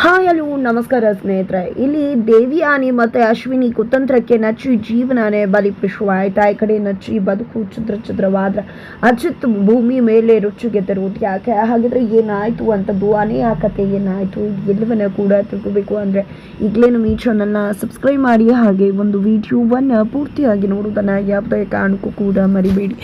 Hi, hello, ನಮಸ್ಕಾರ ಸ್ನೇಹಿತರೆ. ಇಲ್ಲಿ ದೇವಿಯಾನಿ ಮತ್ತೆ ಅಶ್ವಿನಿ ಕುತಂತ್ರಕ್ಕೆ ನಚ್ಚಿ ಜೀವನನೇ ಆಯ್ತು? ಈ ಕಡೆ ನಚ್ಚಿ ಬದುಕು ಚಿತ್ರ ಚಿತ್ರವಾದ್ರೆ ಅಚಿತ್ ಭೂಮಿ ಮೇಲೆ ರುಚಿಗೆದರುವುದು ಯಾಕೆ? ಹಾಗಿದ್ರೆ ಏನಾಯ್ತು ಅಂತದ್ದು? ಅನೇ ಕತೆ ಏನಾಯ್ತು? ಎಲ್ಲವನ್ನ ಕೂಡ ತಿಳ್ಕೋಬೇಕು ಅಂದ್ರೆ ಈಗಲೇ ನಮ್ಮ ಈ ಚಾನಲ್ನ ಸಬ್ಸ್ಕ್ರೈಬ್ ಮಾಡಿ, ಹಾಗೆ ಒಂದು ವಿಡಿಯೋವನ್ನು ಪೂರ್ತಿಯಾಗಿ ನೋಡುವುದನ್ನ ಯಾವುದೇ ಕಾರಣಕ್ಕೂ ಕೂಡ ಮರಿಬೇಡಿ.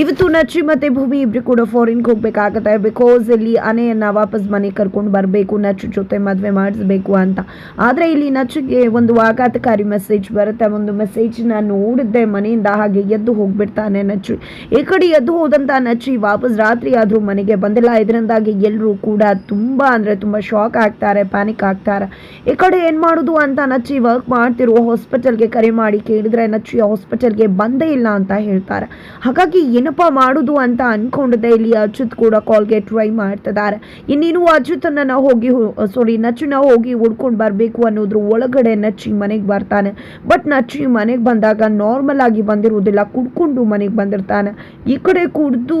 ಇವತ್ತು ನಚ್ಚಿ ಮತ್ತೆ ಭೂಮಿ ಇಬ್ರು ಕೂಡ ಫಾರಿನ್ಗೆ ಹೋಗ್ಬೇಕಾಗತ್ತೆ. ಬಿಕಾಸ್ ಇಲ್ಲಿ ಆನೆಯನ್ನ ವಾಪಸ್ ಮನೆಗೆ ಕರ್ಕೊಂಡು ಬರಬೇಕು. ನಚ್ಚು ಜೊತೆ ಮದುವೆ ಮಾಡಿಸ್ಬೇಕು ಅಂತ. ಆದರೆ ಇಲ್ಲಿ ನಚ್ಚಿಗೆ ಒಂದು ಆಘಾತಕಾರಿ ಮೆಸೇಜ್ ಬರುತ್ತೆ. ಒಂದು ಮೆಸೇಜ್ನ ನೋಡಿದ್ದೆ ಮನೆಯಿಂದ ಹಾಗೆ ಎದ್ದು ಹೋಗ್ಬಿಡ್ತಾನೆ ನಚ್ಚು ಈ ಕಡೆ ಎದ್ದು ಹೋದಂಥ ನಚ್ಚಿ ವಾಪಸ್ ರಾತ್ರಿ ಆದರೂ ಮನೆಗೆ ಬಂದಿಲ್ಲ. ಇದರಿಂದಾಗಿ ಎಲ್ಲರೂ ಕೂಡ ತುಂಬ ಅಂದರೆ ತುಂಬ ಶಾಕ್ ಆಗ್ತಾರೆ ಪ್ಯಾನಿಕ್ ಆಗ್ತಾರೆ. ಈ ಕಡೆ ಏನು ಮಾಡೋದು ಅಂತ ನಚ್ಚಿ ವರ್ಕ್ ಮಾಡ್ತಿರುವ ಹಾಸ್ಪಿಟಲ್ಗೆ ಕರೆ ಮಾಡಿ ಕೇಳಿದ್ರೆ ನಚ್ಚಿ ಹಾಸ್ಪಿಟಲ್ಗೆ ಬಂದೇ ಇಲ್ಲ ಅಂತ ಹೇಳ್ತಾರೆ. ಹಾಗಾಗಿ ಏನಪ್ಪ ಮಾಡೋದು ಅಂತ ಅನ್ಕೊಂಡಿದ್ದೆ. ಇಲ್ಲಿ ಅಚ್ಯುತ್ ಕೂಡ ಕಾಲ್ಗೆ ಟ್ರೈ ಮಾಡ್ತಿದ್ದಾರೆ. ಇನ್ನೇನು ಅಚ್ಯುತನ್ನ ಹೋಗಿ ಸಾರಿ ನಚ್ಚನ ಹೋಗಿ ಹುಡ್ಕೊಂಡು ಬರಬೇಕು ಅನ್ನೋದ್ರ ಒಳಗಡೆ ನಚ್ಚಿ ಮನೆಗೆ ಬರ್ತಾನೆ. ಬಟ್ ನಚ್ಚಿ ಮನೆಗೆ ಬಂದಾಗ ನಾರ್ಮಲ್ ಆಗಿ ಬಂದಿರುವುದಿಲ್ಲ, ಕುಡ್ಕೊಂಡು ಮನೆಗೆ ಬಂದಿರ್ತಾನೆ. ಈ ಕಡೆ ಕುಡ್ದು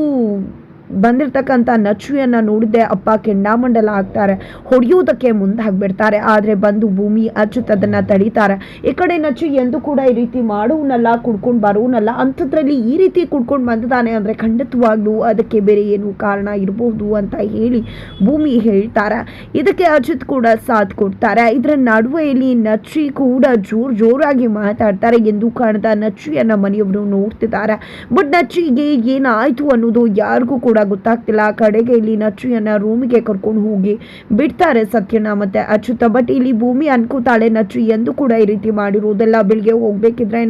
ಬಂದಿರ್ತಕ್ಕಂಥ ನಚುವೆಯನ್ನು ನೋಡಿದ್ದೆ ಅಪ್ಪ ಕೆಂಡಾಮಂಡಲ ಆಗ್ತಾರೆ. ಹೊಡೆಯುವುದಕ್ಕೆ ಮುಂದಾಗ್ಬಿಡ್ತಾರೆ. ಆದರೆ ಬಂದು ಭೂಮಿ ಅಚ್ಯುತ್ ಅದನ್ನ ತಡೀತಾರೆ. ಈ ಕಡೆ ನಚ್ಚು ಎಂದು ಕೂಡ ಈ ರೀತಿ ಮಾಡುವನಲ್ಲ ಕುಡ್ಕೊಂಡು ಬರುವನಲ್ಲ ಅಂಥದ್ರಲ್ಲಿ ಈ ರೀತಿ ಕುಡ್ಕೊಂಡು ಬಂದಿದ್ದಾನೆ ಅಂದರೆ ಖಂಡಿತವಾಗ್ಲೂ ಅದಕ್ಕೆ ಬೇರೆ ಏನು ಕಾರಣ ಇರಬಹುದು ಅಂತ ಹೇಳಿ ಭೂಮಿ ಹೇಳ್ತಾರೆ. ಇದಕ್ಕೆ ಅಚ್ಯುತ್ ಕೂಡ ಸಾಥ್ ಕೊಡ್ತಾರೆ. ಇದರ ನಡುವೆಯಲ್ಲಿ ನಚಿ ಕೂಡ ಜೋರು ಜೋರಾಗಿ ಮಾತಾಡ್ತಾರೆ. ಎಂದು ಕಾಣದ ನಚ್ಚಿಯನ್ನ ಮನೆಯವರು ನೋಡ್ತಿದ್ದಾರೆ. ಬಟ್ ನಚ್ಚಿಗೆ ಏನಾಯ್ತು ಅನ್ನೋದು ಯಾರಿಗೂ ಕೂಡ ಗೊತ್ತಾಗ್ತಿಲ್ಲ. ಆ ಕಡೆಗೆ ಇಲ್ಲಿ ನಚ್ಚುಯನ್ನ ರೂಮಿಗೆ ಕರ್ಕೊಂಡು ಹೋಗಿ ಬಿಡ್ತಾರೆ ಸತ್ಯನ ಮತ್ತೆ ಅಚ್ಯುತ. ಬಟ್ ಇಲ್ಲಿ ಭೂಮಿ ಅನ್ಕೋತಾಳೆ ನಚ್ಚು ಎಂದು ಕೂಡ ಈ ರೀತಿ ಮಾಡಿರೋದೆಲ್ಲ ಬೆಳಿಗ್ಗೆ ಹೋಗ್ಬೇಕಿದ್ರೆ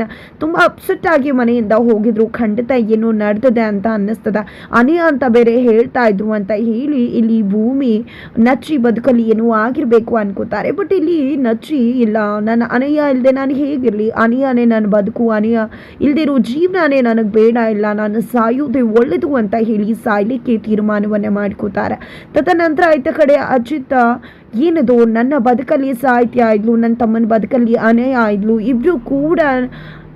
ತುಂಬಾ ಅಪ್ಸೆಟ್ ಆಗಿ ಮನೆಯಿಂದ ಹೋಗಿದ್ರು. ಖಂಡಿತ ಏನೋ ನಡೆದಿದೆ ಅಂತ ಅನ್ನಿಸ್ತದ. ಅನಿಯಾ ಅಂತ ಬೇರೆ ಹೇಳ್ತಾ ಇದ್ರು ಅಂತ ಹೇಳಿ ಇಲ್ಲಿ ಭೂಮಿ ನಚ್ಚಿ ಬದುಕಲಿ ಏನೋ ಆಗಿರ್ಬೇಕು ಅನ್ಕೋತಾರೆ. ಬಟ್ ಇಲ್ಲಿ ನಚ್ಚಿ ಇಲ್ಲ. ನನ್ನ ಅನಯ ಇಲ್ಲದೆ ನಾನು ಹೇಗಿರ್ಲಿ? ಅನಿಯಾನೇ ನನ್ನ ಬದುಕು. ಅನಿಯ ಇಲ್ದಿರೋ ಜೀವನನೇ ನನಗೆ ಬೇಡ ಇಲ್ಲ. ನಾನು ಸಾಯುವುದೇ ಒಳ್ಳೆಯದು ಅಂತ ಹೇಳಿ ಸಾಯ್ಲಿಕ್ಕೆ ತೀರ್ಮಾನವನ್ನು ಮಾಡ್ಕೋತಾರೆ. ತದನಂತರ ಆಯ್ತ ಕಡೆ ಅಜಿತ ಏನದು? ನನ್ನ ಬದುಕಲ್ಲಿ ಸಾಹಿತ್ಯ ಆಯ್ತು ನನ್ನ ತಮ್ಮನ ಬದುಕಲ್ಲಿ ಅನ್ಯಾಯ ಆಯ್ತು ಇಬ್ರು ಕೂಡ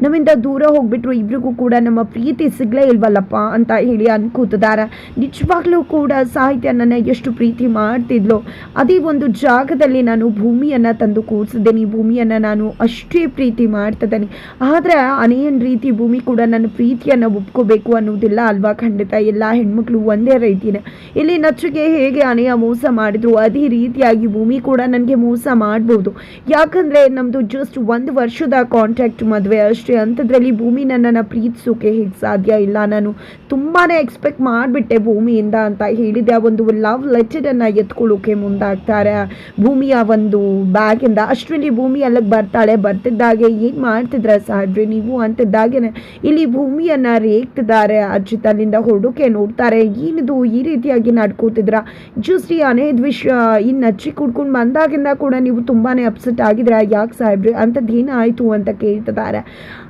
ನಮ್ಮಿಂದ ದೂರ ಹೋಗ್ಬಿಟ್ರು. ಇಬ್ರಿಗೂ ಕೂಡ ನಮ್ಮ ಪ್ರೀತಿ ಸಿಗ್ಲೇ ಇಲ್ವಲ್ಲಪ್ಪ ಅಂತ ಹೇಳಿ ಅನ್ಕೂತಿದ್ದಾರೆ ನಿಜವಾಗ್ಲೂ ಕೂಡ ಸಾಹಿತ್ಯ ನನ್ನ ಎಷ್ಟು ಪ್ರೀತಿ ಮಾಡ್ತಿದ್ಲು, ಅದೇ ಒಂದು ಜಾಗದಲ್ಲಿ ನಾನು ಭೂಮಿಯನ್ನು ತಂದು ಕೂರಿಸಿದ್ದೇನೆ. ಭೂಮಿಯನ್ನು ನಾನು ಅಷ್ಟೇ ಪ್ರೀತಿ ಮಾಡ್ತಿದ್ದೇನೆ. ಆದರೆ ಅನೇನ್ ರೀತಿ ಭೂಮಿ ಕೂಡ ನನ್ನ ಪ್ರೀತಿಯನ್ನು ಒಪ್ಕೋಬೇಕು ಅನ್ನೋದಿಲ್ಲ ಅಲ್ವಾ? ಖಂಡಿತ ಎಲ್ಲ ಹೆಣ್ಮಕ್ಳು ಒಂದೇ ರೀತಿನೇ. ಇಲ್ಲಿ ನಚ್ಚುಗೆ ಹೇಗೆ ಅನೆಯ ಮೋಸ ಮಾಡಿದ್ರು, ಅದೇ ರೀತಿಯಾಗಿ ಭೂಮಿ ಕೂಡ ನನಗೆ ಮೋಸ ಮಾಡ್ಬೋದು. ಯಾಕಂದರೆ ನಮ್ಮದು ಜಸ್ಟ್ ಒಂದು ವರ್ಷದ ಕಾಂಟ್ಯಾಕ್ಟ್ ಮದುವೆ ಅಷ್ಟೇ. ಅಂಥದ್ರಲ್ಲಿ ಭೂಮಿ ನನ್ನನ್ನು ಪ್ರೀತಿಸೋಕೆ ಹೇಗೆ ಸಾಧ್ಯ ಇಲ್ಲ. ನಾನು ತುಂಬಾ ಎಕ್ಸ್ಪೆಕ್ಟ್ ಮಾಡಿಬಿಟ್ಟೆ ಭೂಮಿಯಿಂದ ಅಂತ ಹೇಳಿದೆ. ಆ ಒಂದು ಲವ್ ಲೆಟರನ್ನು ಎತ್ಕೊಳ್ಳೋಕೆ ಮುಂದಾಗ್ತಾರೆ. ಭೂಮಿಯ ಒಂದು ಬ್ಯಾಗಿಂದ. ಅಷ್ಟರಲ್ಲಿ ಭೂಮಿ ಅಲ್ಲಿಗೆ ಬರ್ತಾಳೆ. ಬರ್ತಿದ್ದಾಗೆ ಏನು ಮಾಡ್ತಿದ್ರ ಸಾಹೇಬ್ರೆ ನೀವು ಅಂತಿದ್ದಾಗೇನೆ ಇಲ್ಲಿ ಭೂಮಿಯನ್ನು ರೇಗ್ತಿದ್ದಾರೆ. ಅಜ್ಜಿ ಅಲ್ಲಿಂದ ಹೊರಡೋಕೆ ನೋಡ್ತಾರೆ. ಏನಿದು ಈ ರೀತಿಯಾಗಿ ನಡ್ಕೋತಿದ್ರ? ಜಸ್ಟ್ ಈ ಅನೇದ್ ವಿಷಯ ಇನ್ನು ಕುಡ್ಕೊಂಡು ಬಂದಾಗಿಂದ ಕೂಡ ನೀವು ತುಂಬಾ ಅಪ್ಸೆಟ್ ಆಗಿದ್ರೆ ಯಾಕೆ ಸಾಹೇಬ್ರಿ? ಆಯ್ತು ಅಂತ ಕೇಳ್ತಿದ್ದಾರೆ.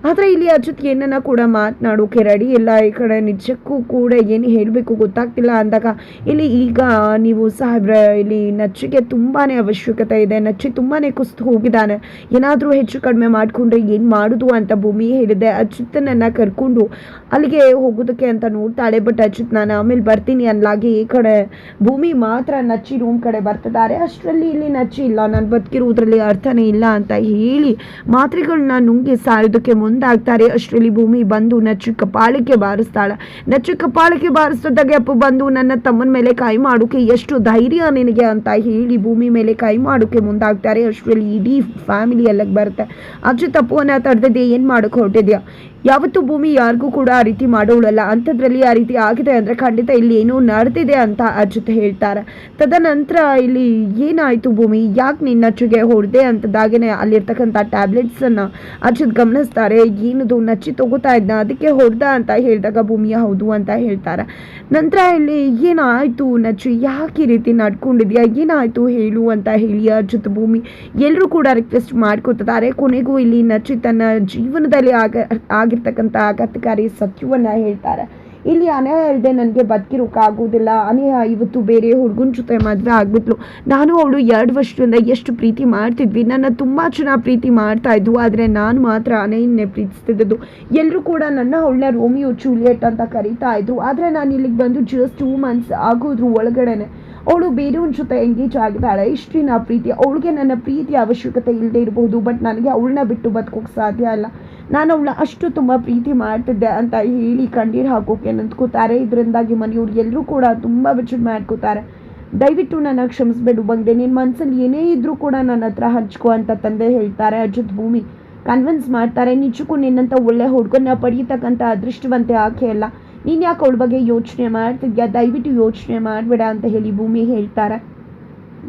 ಆದರೆ ಇಲ್ಲಿ ಅಚ್ಯುತ್ ಏನನ್ನ ಕೂಡ ಮಾತನಾಡೋಕೆ ರೆಡಿ ಇಲ್ಲ ಈ ಕಡೆ ನಿಜಕ್ಕೂ ಕೂಡ ಏನು ಹೇಳಬೇಕು ಗೊತ್ತಾಗ್ತಿಲ್ಲ ಅಂದಾಗ ಇಲ್ಲಿ ಈಗ ನೀವು ಸಾಹೇಬ್ರ, ಇಲ್ಲಿ ನಚ್ಚಿಗೆ ತುಂಬಾ ಅವಶ್ಯಕತೆ ಇದೆ. ನಚ್ಚಿ ತುಂಬಾ ಕುಸ್ತು ಹೋಗಿದ್ದಾನೆ. ಏನಾದರೂ ಹೆಚ್ಚು ಕಡಿಮೆ ಮಾಡಿಕೊಂಡ್ರೆ ಏನು ಮಾಡೋದು ಅಂತ ಭೂಮಿ ಹೇಳಿದೆ. ಅಜಿತ್ನನ್ನು ಕರ್ಕೊಂಡು ಅಲ್ಲಿಗೆ ಹೋಗೋದಕ್ಕೆ ಅಂತ ನೋಡ್ತಾಳೆ. ಬಟ್ ಅಚ್ಯುತ್ ನಾನು ಆಮೇಲೆ ಬರ್ತೀನಿ ಅನ್ಲಾಗಿ ಈ ಕಡೆ ಭೂಮಿ ಮಾತ್ರ ನಚ್ಚಿ ರೂಮ್ ಕಡೆ ಬರ್ತಿದ್ದಾರೆ. ಅಷ್ಟರಲ್ಲಿ ಇಲ್ಲಿ ನಚ್ಚು ಇಲ್ಲ, ನಾನು ಬದುಕಿರುವುದರಲ್ಲಿ ಅರ್ಥನೇ ಇಲ್ಲ ಅಂತ ಹೇಳಿ ಮಾತ್ರೆಗಳನ್ನ ನುಂಗಿ ಸಾಯೋದಕ್ಕೆ ಮುಂದಾಗ್ತಾರೆ. ಅಷ್ಟರಲ್ಲಿ ಭೂಮಿ ಬಂದು ನಚ್ಚು ಕಪಾಳಕ್ಕೆ ಬಾರಿಸ್ತಾಳೆ. ನಚ್ಚು ಕಪಾಳಕ್ಕೆ ಬಾರಿಸಿದಾಗ ಅಪ್ಪ ಬಂದು ನನ್ನ ತಮ್ಮನ ಮೇಲೆ ಕೈ ಮಾಡೋಕೆ ಎಷ್ಟು ಧೈರ್ಯ ನಿನಗೆ ಅಂತ ಹೇಳಿ ಭೂಮಿ ಮೇಲೆ ಕೈ ಮಾಡೋಕೆ ಮುಂದಾಗ್ತಾರೆ. ಅಷ್ಟರಲ್ಲಿ ಇಡೀ ಫ್ಯಾಮಿಲಿ ಅಲ್ಲಿಗೆ ಬರುತ್ತೆ. ಅಚ್ಚು ತಪ್ಪುವನ್ನ ತಡೆದಿದ್ದೆ ಏನು ಮಾಡೋಕೆ ಹೊರಟಿದ್ಯಾ? ಯಾವತ್ತೂ ಭೂಮಿ ಯಾರಿಗೂ ಕೂಡ ಆ ರೀತಿ ಮಾಡೋಳಲ್ಲ. ಅಂಥದ್ರಲ್ಲಿ ಆ ರೀತಿ ಆಗಿದೆ ಅಂದರೆ ಖಂಡಿತ ಇಲ್ಲಿ ಏನೋ ನಡೆದಿದೆ ಅಂತ ಅರ್ಜುತ್ ಹೇಳ್ತಾರೆ. ತದನಂತರ ಇಲ್ಲಿ ಏನಾಯಿತು ಭೂಮಿ? ಯಾಕೆ ನಿನ್ನ ಅಚ್ಚುಗೆ ಹೊಡೆದೆ ಅಂತದಾಗೇನೆ ಅಲ್ಲಿರ್ತಕ್ಕಂಥ ಟ್ಯಾಬ್ಲೆಟ್ಸನ್ನು ಅರ್ಜುತ್ ಗಮನಿಸ್ತಾರೆ. ಏನದು ನಚ್ಚಿ ತಗೋತಾ ಇದ್ದ ಅದಕ್ಕೆ ಹೊಡೆದ ಅಂತ ಹೇಳಿದಾಗ ಭೂಮಿಯ ಹೌದು ಅಂತ ಹೇಳ್ತಾರೆ. ನಂತರ ಇಲ್ಲಿ ಏನಾಯಿತು ನಚ್ಚು? ಯಾಕೆ ಈ ರೀತಿ ನಡ್ಕೊಂಡಿದ್ಯಾ? ಏನಾಯಿತು ಹೇಳು ಅಂತ ಹೇಳಿ ಅರ್ಜುತ್ ಭೂಮಿ ಎಲ್ಲರೂ ಕೂಡ ರಿಕ್ವೆಸ್ಟ್ ಮಾಡ್ಕೋತಿದ್ದಾರೆ. ಕೊನೆಗೂ ಇಲ್ಲಿ ನಚ್ಚಿ ತನ್ನ ಜೀವನದಲ್ಲಿ ಆಗ ಆಗಿರ್ತಕ್ಕಂಥ ಆಘಾತಕಾರಿ ಸತ್ಯವನ್ನು ಹೇಳ್ತಾರೆ. ಇಲ್ಲಿ ಅನೇ ಇಲ್ಲದೆ ನನಗೆ ಬದುಕಿರೋಕ್ಕಾಗೋದಿಲ್ಲ ಅನ್ಯಾಯ ಇವತ್ತು ಬೇರೆ ಹುಡುಗನ ಜೊತೆ ಮದುವೆ ಆಗ್ಬಿಟ್ಲು. ನಾನು ಅವಳು ಎರಡು ವರ್ಷದಿಂದ ಎಷ್ಟು ಪ್ರೀತಿ ಮಾಡ್ತಿದ್ವಿ. ನನ್ನ ತುಂಬ ಚೆನ್ನಾಗಿ ಪ್ರೀತಿ ಮಾಡ್ತಾ ಇದ್ವು. ಆದರೆ ನಾನು ಮಾತ್ರ ಅನೆಯನ್ನೇ ಪ್ರೀತಿಸ್ತಿದ್ದು ಎಲ್ಲರೂ ಕೂಡ ನನ್ನ ಅವಳನ್ನ ರೋಮಿಯೋ ಜೂಲಿಯಟ್ ಅಂತ ಕರೀತಾ ಇದ್ರು. ಆದರೆ ನಾನು ಇಲ್ಲಿಗೆ ಬಂದು ಜಸ್ಟ್ ಟೂ ಮಂತ್ಸ್ ಆಗೋದ್ರು ಒಳಗಡೆನೆ. ಅವಳು ಬೇರೆಯವ್ರ ಜೊತೆ ಎಂಗೇಜ್ ಆಗಿದ್ದಾಳೆ. ಇಷ್ಟು ನಾ ಪ್ರೀತಿ. ಅವಳಿಗೆ ನನ್ನ ಪ್ರೀತಿ ಅವಶ್ಯಕತೆ ಇಲ್ಲದೆ ಇರಬಹುದು. ಬಟ್ ನನಗೆ ಅವಳನ್ನ ಬಿಟ್ಟು ಬದುಕೋಕೆ ಸಾಧ್ಯ ಇಲ್ಲ. ನಾನು ಅವಳ ಅಷ್ಟು ತುಂಬ ಪ್ರೀತಿ ಮಾಡ್ತಿದ್ದೆ ಅಂತ ಹೇಳಿ ಕಣ್ಣೀರು ಹಾಕೋಕೆ ನಿಂತ್ಕೋತಾರೆ. ಇದರಿಂದಾಗಿ ಮನೆಯವ್ರು ಎಲ್ಲರೂ ಕೂಡ ತುಂಬ ವಿಚಾರ ಮಾಡ್ಕೋತಾರೆ. ದಯವಿಟ್ಟು ನನ್ನ ಕ್ಷಮಿಸ್ಬೇಡು ಬಂಗ್ಡೆ. ನಿನ್ನ ಮನಸ್ಸಲ್ಲಿ ಏನೇ ಇದ್ರೂ ಕೂಡ ನನ್ನ ಹತ್ರ ಹಂಚ್ಕೋ ಅಂತ ತಂದೆ ಹೇಳ್ತಾರೆ. ಅಜಿತ್ ಭೂಮಿ ಕನ್ವಿನ್ಸ್ ಮಾಡ್ತಾರೆ. ನಿಜಕ್ಕೂ ನಿನ್ನಂಥ ಒಳ್ಳೆ ಹುಡುಗನ್ನ ಪಡೀತಕ್ಕಂಥ ಅದೃಷ್ಟವಂತೆ ಆಕೆ ಅಲ್ಲ. ನೀನು ಯಾಕೆ ಅವಳ ಬಗ್ಗೆ ಯೋಚನೆ ಮಾಡ್ತಿದ್ಯಾ? ದಯವಿಟ್ಟು ಯೋಚನೆ ಮಾಡಬೇಡ ಅಂತ ಹೇಳಿ ಭೂಮಿ ಹೇಳ್ತಾರೆ.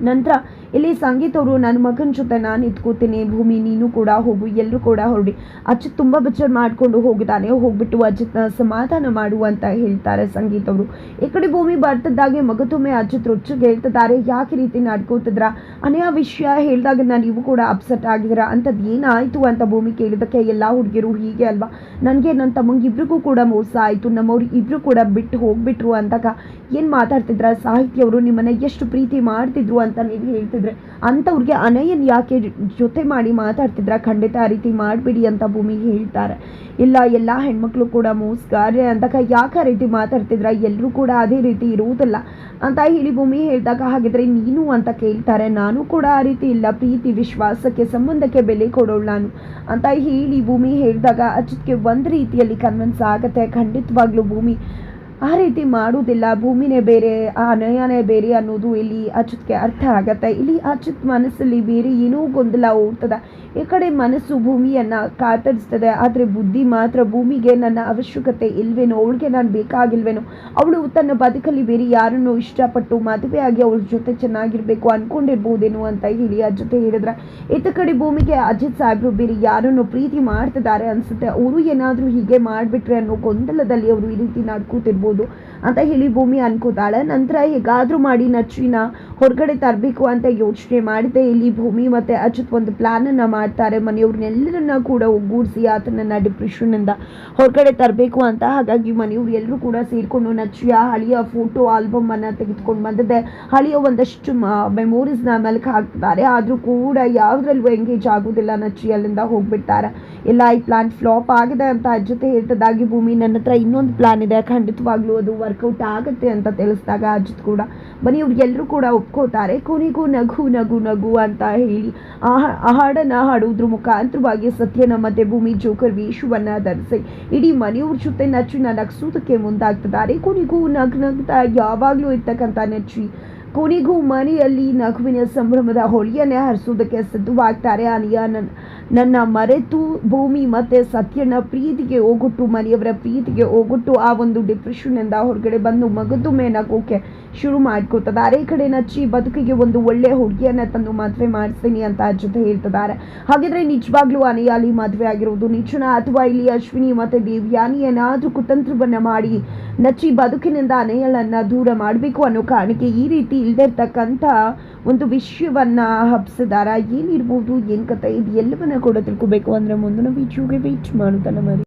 ನಂತರ ಇಲ್ಲಿ ಸಂಗೀತ್ ಅವರು ನನ್ನ ಮಗನ ಜೊತೆ ನಾನು ಇದ್ಕೋತೀನಿ, ಭೂಮಿ ನೀನು ಕೂಡ ಹೋಗು, ಎಲ್ಲರೂ ಕೂಡ ಹೊರಡಿ ಅಜಿತ್ ತುಂಬ ಬಚ್ಚರ್ ಮಾಡಿಕೊಂಡು ಹೋಗಿದ್ದಾನೆ, ಹೋಗ್ಬಿಟ್ಟು ಅಜಿತ್ನ ಸಮಾಧಾನ ಮಾಡು ಅಂತ ಹೇಳ್ತಾರೆ ಸಂಗೀತ್ ಅವರು ಈ ಕಡೆ ಭೂಮಿ ಬರ್ತಿದ್ದಾಗೆ ಮಗದೊಮ್ಮೆ ಅಜಿತ್ ರೊಚ್ಚಿಗೆ ಹೇಳ್ತಿದ್ದಾರೆ, ಯಾಕೆ ರೀತಿ ನಡ್ಕೋತಿದ್ರ? ಅನೆಯ ವಿಷಯ ಹೇಳಿದಾಗ ನಾನು ನೀವು ಕೂಡ ಅಪ್ಸೆಟ್ ಆಗಿದ್ರ ಅಂಥದ್ದು ಏನಾಯಿತು ಅಂತ ಭೂಮಿ ಕೇಳಿದಕ್ಕೆ ಎಲ್ಲ ಹುಡುಗಿರು ಹೀಗೆ ಅಲ್ವಾ? ನನಗೆ ನನ್ನ ತಮ್ಮಂಗೆ ಇಬ್ರಿಗೂ ಕೂಡ ಮೋಸ ಆಯಿತು, ನಮ್ಮವ್ರು ಇಬ್ಬರು ಕೂಡ ಬಿಟ್ಟು ಹೋಗ್ಬಿಟ್ರು ಅಂದಾಗ ಏನು ಮಾತಾಡ್ತಿದ್ರ? ಸಾಹಿತ್ಯ ಅವರು ನಿಮ್ಮನ್ನ ಎಷ್ಟು ಪ್ರೀತಿ ಮಾಡ್ತಿದ್ರು ಅಂತ ನೀವು ಹೇಳ್ತಿದ್ರೆ. ಅಂಥವ್ರಿಗೆ ಅನಯನ್ ಯಾಕೆ ಜೊತೆ ಮಾಡಿ ಮಾತಾಡ್ತಿದ್ರ? ಖಂಡಿತ ಆ ರೀತಿ ಮಾಡಬೇಡಿ ಅಂತ ಭೂಮಿ ಹೇಳ್ತಾರೆ. ಇಲ್ಲ, ಎಲ್ಲ ಹೆಣ್ಮಕ್ಳು ಕೂಡ ಮೋಸ್ಗಾರ್ಯ ಅಂತ ಯಾಕೆ ಆ ರೀತಿ ಮಾತಾಡ್ತಿದ್ರ? ಎಲ್ಲರೂ ಕೂಡ ಅದೇ ರೀತಿ ಇರುವುದಿಲ್ಲ ಅಂತ ಹೇಳಿ ಭೂಮಿ ಹೇಳಿದಾಗ ಹಾಗಿದ್ರೆ ನೀನು ಅಂತ ಕೇಳ್ತಾರೆ. ನಾನು ಕೂಡ ಆ ರೀತಿ ಇಲ್ಲ. ಪ್ರೀತಿ, ವಿಶ್ವಾಸಕ್ಕೆ ಸಂಬಂಧಕ್ಕೆ ಬೆಲೆ ಕೊಡೋಳು ನಾನು ಅಂತ ಹೇಳಿ ಭೂಮಿ ಹೇಳಿದಾಗ ಅಜಿತ್ಗೆ ಒಂದು ರೀತಿಯಲ್ಲಿ ಕನ್ವಿನ್ಸ್ ಆಗುತ್ತೆ. ಖಂಡಿತವಾಗ್ಲೂ ಭೂಮಿ ಆ ರೀತಿ ಮಾಡುವುದಿಲ್ಲ. ಭೂಮಿನೇ ಬೇರೆ, ಆ ನಯನೇ ಬೇರೆ ಅನ್ನೋದು ಇಲ್ಲಿ ಅಚ್ಯುತ್ಗೆ ಅರ್ಥ ಆಗತ್ತೆ. ಇಲ್ಲಿ ಅಚ್ಯುತ್ ಮನಸ್ಸಲ್ಲಿ ಬೇರೆ ಏನೂ ಗೊಂದಲ ಓಡ್ತದ ಈ ಕಡೆ ಮನಸ್ಸು ಭೂಮಿಯನ್ನ ಕಾತರಿಸ್ತದೆ, ಆದರೆ ಬುದ್ಧಿ ಮಾತ್ರ ಭೂಮಿಗೆ ನನ್ನ ಅವಶ್ಯಕತೆ ಇಲ್ವೇನೋ, ಅವಳಿಗೆ ನಾನು ಬೇಕಾಗಿಲ್ವೇನೋ. ಅವಳು ತನ್ನ ಬದುಕಲ್ಲಿ ಬೇರೆ ಯಾರನ್ನು ಇಷ್ಟಪಟ್ಟು ಮದುವೆಯಾಗಿ ಅವಳ ಜೊತೆ ಚೆನ್ನಾಗಿರಬೇಕು ಅಂದ್ಕೊಂಡಿರ್ಬೋದೇನೋ ಅಂತ ಹೇಳಿ ಆ ಜೊತೆ ಹೇಳಿದ್ರೆ, ಇತ್ತ ಕಡೆ ಭೂಮಿಗೆ ಅಜಿತ್ ಸಾಹೇಬ್ರು ಬೇರೆ ಯಾರನ್ನು ಪ್ರೀತಿ ಮಾಡ್ತಿದ್ದಾರೆ ಅನ್ಸುತ್ತೆ. ಅವರು ಏನಾದರೂ ಹೀಗೆ ಮಾಡಿಬಿಟ್ರೆ ಅನ್ನೋ ಗೊಂದಲದಲ್ಲಿ ಅವರು ಈ ರೀತಿ ನಡ್ಕೋತಿರ್ಬೋದು. ಅಂತ ಹೇಳಿ ಭೂಮಿ ಅನ್ಕೋತಾಳೆ. ನಂತರ ಹೇಗಾದರೂ ಮಾಡಿ ನಚ್ಚಿನ ಹೊರಗಡೆ ತರಬೇಕು ಅಂತ ಯೋಚನೆ ಮಾಡಿದೆ. ಇಲ್ಲಿ ಭೂಮಿ ಮತ್ತು ಅಚ್ಯುತ್ ಒಂದು ಪ್ಲ್ಯಾನನ್ನು ಮಾಡ್ತಾರೆ. ಮನೆಯವ್ರನ್ನೆಲ್ಲರನ್ನ ಕೂಡ ಒಗ್ಗೂಡಿಸಿ ಆತನನ್ನು ಡಿಪ್ರೆಷನ್ನಿಂದ ಹೊರಗಡೆ ತರಬೇಕು ಅಂತ. ಹಾಗಾಗಿ ಮನೆಯವ್ರು ಎಲ್ಲರೂ ಕೂಡ ಸೇರಿಕೊಂಡು ನಚ್ಚಿಯ ಹಳೆಯ ಫೋಟೋ ಆಲ್ಬಮನ್ನು ತೆಗೆದುಕೊಂಡು ಬಂದಿದೆ. ಹಳೆಯ ಒಂದಷ್ಟು ಮೆಮೊರೀಸ್ನ ಮೆಲುಕು ಹಾಕ್ತಾರೆ. ಆದರೂ ಕೂಡ ಯಾವುದ್ರಲ್ಲೂ ಎಂಗೇಜ್ ಆಗೋದಿಲ್ಲ ನಚ್ಚಿ ಅಲ್ಲಿಂದ ಹೋಗ್ಬಿಡ್ತಾರೆ. ಇಲ್ಲ, ಈ ಪ್ಲಾನ್ ಫ್ಲಾಪ್ ಆಗಿದೆ ಅಂತ ಅಜ್ಜ ಹೇಳ್ತದಾಗಿ ಭೂಮಿ ನನ್ನ ಹತ್ರ ಇನ್ನೊಂದು ಪ್ಲಾನ್ ಇದೆ. ಖಂಡಿತವಾಗ್ಲೂ ಅದು ವರ್ಕೌಟ್ ಆಗುತ್ತೆ ಅಂತ ತಿಳಿಸಿದಾಗ ಅಜ್ಜು ಕೂಡ ಬನ್ನಿ ಎಲ್ಲರೂ ಕೂಡ ಒಪ್ಕೋತಾರೆ. ಕೊನೆಗೂ ನಗು ನಗು ನಗು ಅಂತ ಹೇಳಿ ಆ ಹಾಡನ್ನ ಹಾಡುವುದ್ರ ಮುಖಾಂತರವಾಗಿ ಸತ್ಯನ ಮತ್ತೆ ಭೂಮಿ ಜೋಕರ್ ವೇಷವನ್ನ ಧರಿಸಿ ಇಡೀ ಮನೆಯವ್ರ ಜೊತೆ ನಚ್ಚಿನ ನಗ್ಸೋದಕ್ಕೆ ಮುಂದಾಗ್ತದಾರೆ ಕೊನೆಗೂ ನಗ್ ನಗ್ತಾ ಯಾವಾಗಲೂ ಇರ್ತಕ್ಕಂಥ ನಚ್ಚಿ ಕೊನೆಗೂ ಮನೆಯಲ್ಲಿ ನಗುವಿನ ಸಂಭ್ರಮದ ಹೊಳಿಯನ್ನೇ ಹರಿಸೋದಕ್ಕೆ ಸಿದ್ಧವಾಗ್ತಾರೆ ಅನಿಯ. ನನ್ನ ಮರೆತು ಭೂಮಿ ಮತ್ತು ಸತ್ಯನ ಪ್ರೀತಿಗೆ ಹೋಗುಟ್ಟು, ಮನೆಯವರ ಪ್ರೀತಿಗೆ ಹೋಗುಟ್ಟು ಆ ಒಂದು ಡಿಪ್ರೆಷನ್ನಿಂದ ಹೊರಗಡೆ ಬಂದು ಮಗದು ನಗೋಕೆ ಶುರು ಮಾಡ್ಕೋತಿದ್ದಾರೆ ಈ ಕಡೆ ನಚ್ಚಿ ಬದುಕಿಗೆ ಒಂದು ಒಳ್ಳೆ ಹುಡುಗಿಯನ್ನ ತಂದು ಮದುವೆ ಮಾಡಿಸ್ತೀನಿ ಅಂತ ಜೊತೆ ಹೇಳ್ತಿದ್ದಾರೆ. ಹಾಗಿದ್ರೆ ನಿಜವಾಗ್ಲೂ ಅನಿಯಾಲಿ ಮದುವೆ ಆಗಿರೋದು ನಿಜನ ಅಥವಾ ಇಲ್ಲಿ ಅಶ್ವಿನಿ ಮತ್ತೆ ದೇವ್ಯಾನಿ ಏನಾದರೂ ಕುತಂತ್ರವನ್ನ ಮಾಡಿ ನಚ್ಚಿ ಬದುಕಿನಿಂದ ಅನೆಯಳನ್ನ ದೂರ ಮಾಡಬೇಕು ಅನ್ನೋ ಕಾರಣಕ್ಕೆ ಈ ರೀತಿ ಇಲ್ದಿರ್ತಕ್ಕಂಥ ಒಂದು ವಿಷಯವನ್ನ ಹಬ್ಸಿದಾರ. ಏನಿರ್ಬೋದು, ಏನ್ ಕಥೆ, ಇದು ಎಲ್ಲವನ್ನ ಕೂಡ ತಿಳ್ಕೊಬೇಕು. ಅಂದ್ರೆ ಮುಂದಿನ ವಿಡಿಯೋಗೆ ವೆಯ್ಟ್ ಮಾಡುತ್ತಾನೆ ಮರಿ.